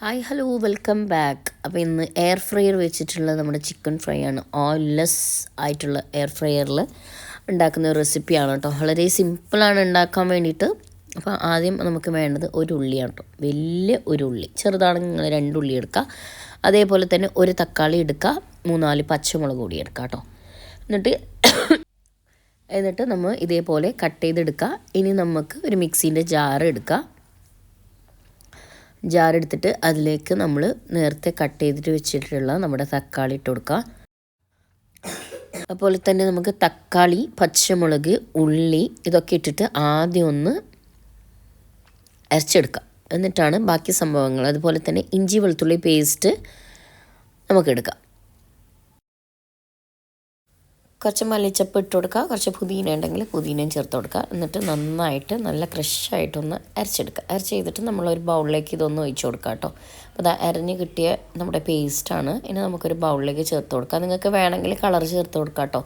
Hi hello welcome back. അപ്പോൾ ഇന്ന് air fryer വെച്ചിട്ടുള്ള നമ്മുടെ ചിക്കൻ ഫ്രൈ ആണ്. ഓയിൽലെസ് ആയിട്ടുള്ള എയർ ഫ്രയറിൽ ഉണ്ടാക്കുന്ന ഒരു റെസിപ്പിയാണ് കേട്ടോ. വളരെ സിമ്പിളാണ് ഉണ്ടാക്കാൻ വേണ്ടിയിട്ട്. അപ്പോൾ ആദ്യം നമുക്ക് വേണ്ടത് ഒരു ഉള്ളിയാണ് കേട്ടോ. വലിയ ഒരു ഉള്ളി. ചെറുതാണെങ്കിൽ നിങ്ങൾ രണ്ട് ഉള്ളി എടുക്കുക. അതേപോലെ തന്നെ ഒരു തക്കാളി എടുക്കുക. മൂന്നാൽ പച്ചമുളക് കൂടി എടുക്കുക കേട്ടോ. എന്നിട്ട് എന്നിട്ട് നമ്മൾ ഇതേപോലെ കട്ട് ചെയ്തെടുക്കുക. ഇനി നമുക്ക് ഒരു മിക്സീന്റെ ജാർ എടുക്കുക. ജാർ എടുത്തിട്ട് അതിലേക്ക് നമ്മൾ നേരത്തെ കട്ട് ചെയ്തിട്ട് വെച്ചിട്ടുള്ള നമ്മുടെ തക്കാളി ഇട്ട് കൊടുക്കുക അതുപോലെ തന്നെ നമുക്ക് തക്കാളി പച്ചമുളക് ഉള്ളി ഇതൊക്കെ ഇട്ടിട്ട് ആദ്യം ഒന്ന് അരച്ചെടുക്കാം. എന്നിട്ടാണ് ബാക്കി സംഭവങ്ങൾ. അതുപോലെ തന്നെ ഇഞ്ചി വെളുത്തുള്ളി പേസ്റ്റ് നമുക്ക് കുറച്ച് മല്ലിച്ചപ്പ് ഇട്ട് കൊടുക്കുക. കുറച്ച് പുതിന ഉണ്ടെങ്കിൽ പുതിനയും ചേർത്ത് കൊടുക്കുക. എന്നിട്ട് നന്നായിട്ട് നല്ല ക്രഷായിട്ടൊന്ന് അരച്ചെടുക്കുക. അരച്ച് ചെയ്തിട്ട് നമ്മളൊരു ബൗളിലേക്ക് ഇതൊന്ന് ഒഴിച്ച് കൊടുക്കുക കേട്ടോ. അപ്പോൾ അത് അരഞ്ഞ് കിട്ടിയ നമ്മുടെ പേസ്റ്റാണ് ഇനി നമുക്കൊരു ബൗളിലേക്ക് ചേർത്ത് കൊടുക്കുക നിങ്ങൾക്ക് വേണമെങ്കിൽ കളർ ചേർത്ത് കൊടുക്കുക കേട്ടോ.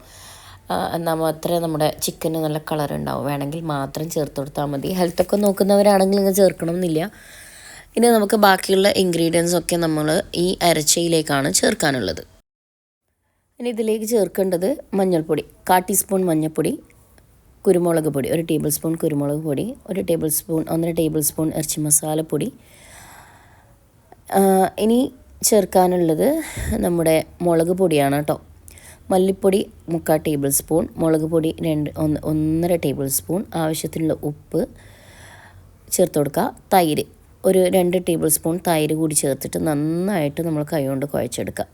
എന്നാൽ മാത്രമേ നമ്മുടെ ചിക്കന് നല്ല കളർ ഉണ്ടാവും. വേണമെങ്കിൽ മാത്രം ചേർത്ത് കൊടുത്താൽ മതി. ഹെൽത്തൊക്കെ നോക്കുന്നവരാണെങ്കിൽ നിങ്ങൾ ചേർക്കണം എന്നില്ല ഇനി നമുക്ക് ബാക്കിയുള്ള ഇൻഗ്രീഡിയൻസ് ഒക്കെ നമ്മൾ ഈ അരച്ചയിലേക്കാണ് ചേർക്കാനുള്ളത്. ഇനി ഇതിലേക്ക് ചേർക്കേണ്ടത് മഞ്ഞൾപ്പൊടി. കാ ടീസ്പൂൺ മഞ്ഞൾപ്പൊടി കുരുമുളക് പൊടി ഒരു ടേബിൾ സ്പൂൺ കുരുമുളക് പൊടി ഒരു ടേബിൾ സ്പൂൺ ഒന്നര ടേബിൾ സ്പൂൺ ഇറച്ചി മസാലപ്പൊടി ഇനി ചേർക്കാനുള്ളത് നമ്മുടെ മുളക് പൊടിയാണ് കേട്ടോ. മല്ലിപ്പൊടി മുക്കാൽ ടേബിൾ സ്പൂൺ മുളക് പൊടി രണ്ട് ഒന്ന് ഒന്നര ടേബിൾ സ്പൂൺ. ആവശ്യത്തിനുള്ള ഉപ്പ് ചേർത്ത് കൊടുക്കുക. തൈര് ഒരു രണ്ട് ടേബിൾ സ്പൂൺ തൈര് കൂടി ചേർത്തിട്ട് നന്നായിട്ട് നമ്മൾ കൈ കൊണ്ട് കുഴച്ചെടുക്കുക.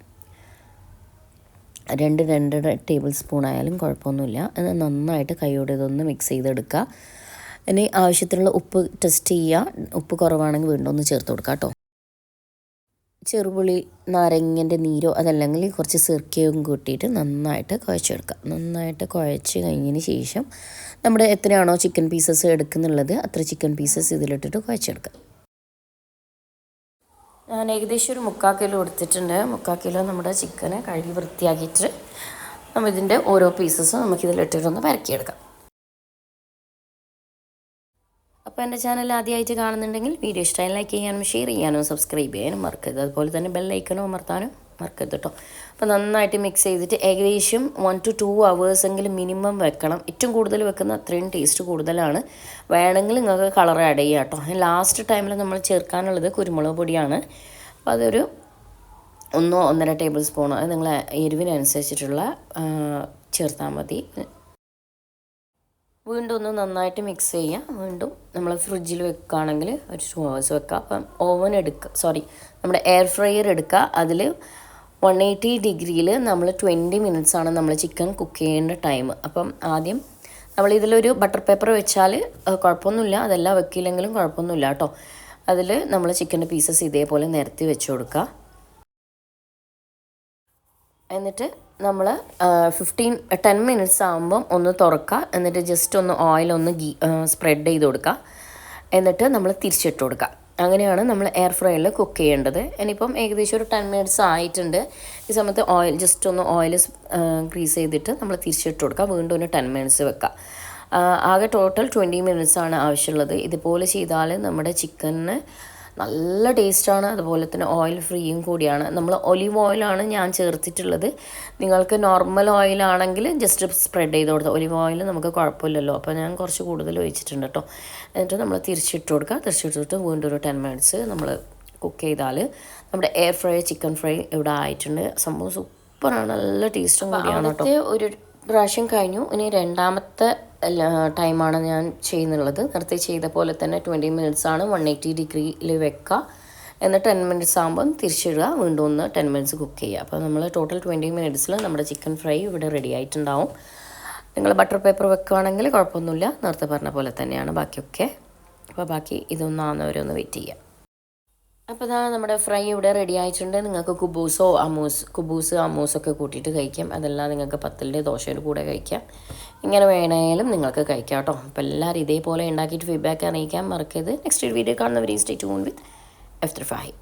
രണ്ട് രണ്ടര ടേബിൾ സ്പൂൺ ആയാലും കുഴപ്പമൊന്നുമില്ല. അത് നന്നായിട്ട് കൈയോടെ ഇതൊന്ന് മിക്സ് ചെയ്തെടുക്കുക. ഇനി ആവശ്യത്തിനുള്ള ഉപ്പ് ടെസ്റ്റ് ചെയ്യുക. ഉപ്പ് കുറവാണെങ്കിൽ വീണ്ടും ഒന്ന് ചേർത്ത് കൊടുക്കുക കേട്ടോ. ചെറുപുളി നാരങ്ങന്റെ നീരോ അതല്ലെങ്കിൽ കുറച്ച് സിർക്കയും കൂട്ടിയിട്ട് നന്നായിട്ട് കുഴച്ചെടുക്കുക. നന്നായിട്ട് കുഴച്ച് കഴിഞ്ഞതിന് ശേഷം നമ്മുടെ എത്രയാണോ ചിക്കൻ പീസസ് എടുക്കുന്നുള്ളത് അത്ര ചിക്കൻ പീസസ് ഇതിലിട്ടിട്ട് കുഴച്ചെടുക്കുക. ഞാൻ ഏകദേശം ഒരു മുക്കാൽ കിലോ എടുത്തിട്ടുണ്ട്. മുക്കാൽ കിലോ നമ്മുടെ ചിക്കനെ കഴുകി വൃത്തിയാക്കിയിട്ട് നമ്മൾ ഇതിന്റെ ഓരോ പീസസും നമുക്കിതിലിട്ടിട്ടൊന്ന് പരക്കിയെടുക്കാം. അപ്പോൾ എന്റെ ചാനൽ ആദ്യമായിട്ട് കാണുന്നുണ്ടെങ്കിൽ വീഡിയോ ഇഷ്ടമായി ലൈക്ക് ചെയ്യാനും ഷെയർ ചെയ്യാനും സബ്സ്ക്രൈബ് ചെയ്യാനും മറക്കരുത്. അതുപോലെ തന്നെ ബെല്ലൈക്കനോ അമർത്താനും മറക്കരുത് കേട്ടോ അപ്പോൾ നന്നായിട്ട് മിക്സ് ചെയ്തിട്ട് ഏകദേശം വൺ ടു ടു അവേഴ്സെങ്കിലും മിനിമം വെക്കണം. ഏറ്റവും കൂടുതൽ വെക്കുന്ന അത്രയും ടേസ്റ്റ് കൂടുതലാണ്. വേണമെങ്കിൽ നിങ്ങൾക്ക് കളർ ആഡ് ചെയ്യാം കേട്ടോ ലാസ്റ്റ് ടൈമിൽ നമ്മൾ ചേർക്കാനുള്ളത് കുരുമുളക് പൊടിയാണ്. അപ്പോൾ അതൊരു ഒന്നോ ഒന്നര ടേബിൾ സ്പൂണോ അത് നിങ്ങൾ എരിവിനനുസരിച്ചിട്ടുള്ള ചേർത്താൽ മതി. വീണ്ടും ഒന്ന് നന്നായിട്ട് മിക്സ് ചെയ്യുക വീണ്ടും നമ്മൾ ഫ്രിഡ്ജിൽ വെക്കുകയാണെങ്കിൽ ഒരു ടു ഹവേഴ്സ് വെക്കുക അപ്പം ഓവൻ എടുക്കുക സോറി നമ്മുടെ എയർ ഫ്രയർ എടുക്കുക അതിൽ വൺ എയ്റ്റി ഡിഗ്രിയിൽ നമ്മൾ ട്വന്റി മിനിറ്റ്സ് ആണ് നമ്മൾ ചിക്കൻ കുക്ക് ചെയ്യേണ്ട ടൈം അപ്പം ആദ്യം നമ്മൾ ഇതിലൊരു ബട്ടർ പേപ്പർ വെച്ചാൽ കുഴപ്പമൊന്നുമില്ല. അതെല്ലാം വെക്കില്ലെങ്കിലും കുഴപ്പമൊന്നുമില്ല കേട്ടോ. അതിൽ നമ്മൾ ചിക്കന്റെ പീസസ് ഇതേപോലെ നിരത്തി വെച്ച് കൊടുക്കുക എന്നിട്ട് നമ്മൾ ഫിഫ്റ്റീൻ ടെൻ മിനിറ്റ്സ് ആകുമ്പം ഒന്ന് തുറക്കുക എന്നിട്ട് ജസ്റ്റ് ഒന്ന് ഓയിൽ ഒന്ന് ഗീ സ്പ്രെഡ് ചെയ്ത് കൊടുക്കുക എന്നിട്ട് നമ്മൾ തിരിച്ചിട്ട് കൊടുക്കുക അങ്ങനെയാണ് നമ്മൾ എയർ ഫ്രൈയിൽ കുക്ക് ചെയ്യേണ്ടത്. ഇനിയിപ്പം ഏകദേശം ഒരു ടെൻ മിനിറ്റ്സ് ആയിട്ടുണ്ട്. ഈ സമയത്ത് ഓയിൽ ജസ്റ്റ് ഒന്ന് ഓയിൽ ഗ്രീസ് ചെയ്തിട്ട് നമ്മൾ തിരിച്ചിട്ട് കൊടുക്കുക വീണ്ടും ഒരു ടെൻ മിനിറ്റ്സ് വെക്കുക ആകെ ടോട്ടൽ ട്വന്റി മിനിറ്റ്സ് ആണ് ആവശ്യമുള്ളത്. ഇതുപോലെ ചെയ്താൽ നമ്മുടെ ചിക്കന് നല്ല ടേസ്റ്റാണ്. അതുപോലെ തന്നെ ഓയിൽ ഫ്രീയും കൂടിയാണ്. നമ്മൾ ഒലിവ് ഓയിലാണ് ഞാൻ ചേർത്തിട്ടുള്ളത്. നിങ്ങൾക്ക് നോർമൽ ഓയിലാണെങ്കിൽ ജസ്റ്റ് സ്പ്രെഡ് ചെയ്ത് കൊടുത്താൽ ഒലിവ് ഓയിൽ നമുക്ക് കുഴപ്പമില്ലല്ലോ. അപ്പോൾ ഞാൻ കുറച്ച് കൂടുതൽ ഒഴിച്ചിട്ടുണ്ട് കേട്ടോ എന്നിട്ട് നമ്മൾ തിരിച്ചിട്ട് കൊടുക്കുക. തിരിച്ചിട്ടിട്ട് വീണ്ടും ഒരു ടെൻ മിനിറ്റ്സ് നമ്മൾ കുക്ക് ചെയ്താൽ നമ്മുടെ എയർ ഫ്രൈ ചിക്കൻ ഫ്രൈ ഇവിടെ ആയിട്ടുണ്ട്. സംഭവം സൂപ്പറാണ് നല്ല ടേസ്റ്റും കൂടിയാണ് കേട്ടോ ഒരു പ്രാവശ്യം കഴിഞ്ഞു. ഇനി രണ്ടാമത്തെ ടൈമാണ് ഞാൻ ചെയ്യുന്നുള്ളത്. നേരത്തെ ചെയ്ത പോലെ തന്നെ ട്വന്റി മിനിറ്റ്സ് ആണ് വൺ എയ്റ്റി ഡിഗ്രിയിൽ വെക്കുക എന്നിട്ട് ടെൻ മിനിറ്റ്സ് ആകുമ്പം തിരിച്ചിടുക. വീണ്ടും ഒന്ന് ടെൻ മിനിറ്റ്സ് കുക്ക് ചെയ്യുക. അപ്പോൾ നമ്മൾ ടോട്ടൽ ട്വന്റി മിനിറ്റ്സിൽ നമ്മുടെ ചിക്കൻ ഫ്രൈ ഇവിടെ റെഡി ആയിട്ടുണ്ടാവും. നിങ്ങൾ ബട്ടർ പേപ്പർ വെക്കുകയാണെങ്കിൽ കുഴപ്പമൊന്നുമില്ല. നേരത്തെ പറഞ്ഞ പോലെ തന്നെയാണ്. ബാക്കിയൊക്കെ. അപ്പോൾ ബാക്കി ഇതൊന്നാകുന്നവരെ ഒന്ന് വെയിറ്റ് ചെയ്യാം അപ്പോൾ ഇതാ നമ്മുടെ ഫ്രൈ ഇവിടെ റെഡി ആയിട്ടുണ്ട്. നിങ്ങൾക്ക് കുബൂസോ അമൂസ് കുബൂസ് അമൂസൊക്കെ കൂട്ടിയിട്ട് കഴിക്കാം. അതെല്ലാം നിങ്ങൾക്ക് പത്തലിന്റെ ദോശയുടെ കൂടെ കഴിക്കാം. ഇങ്ങനെ വേണമെങ്കിലും നിങ്ങൾക്ക് കഴിക്കാം കേട്ടോ. അപ്പോൾ എല്ലാവരും ഇതേപോലെ ഉണ്ടാക്കിയിട്ട് ഫീഡ്ബാക്ക് അറിയിക്കാൻ മറക്കരുത്. Next video കാണുന്നവരെയും stay tune with F three five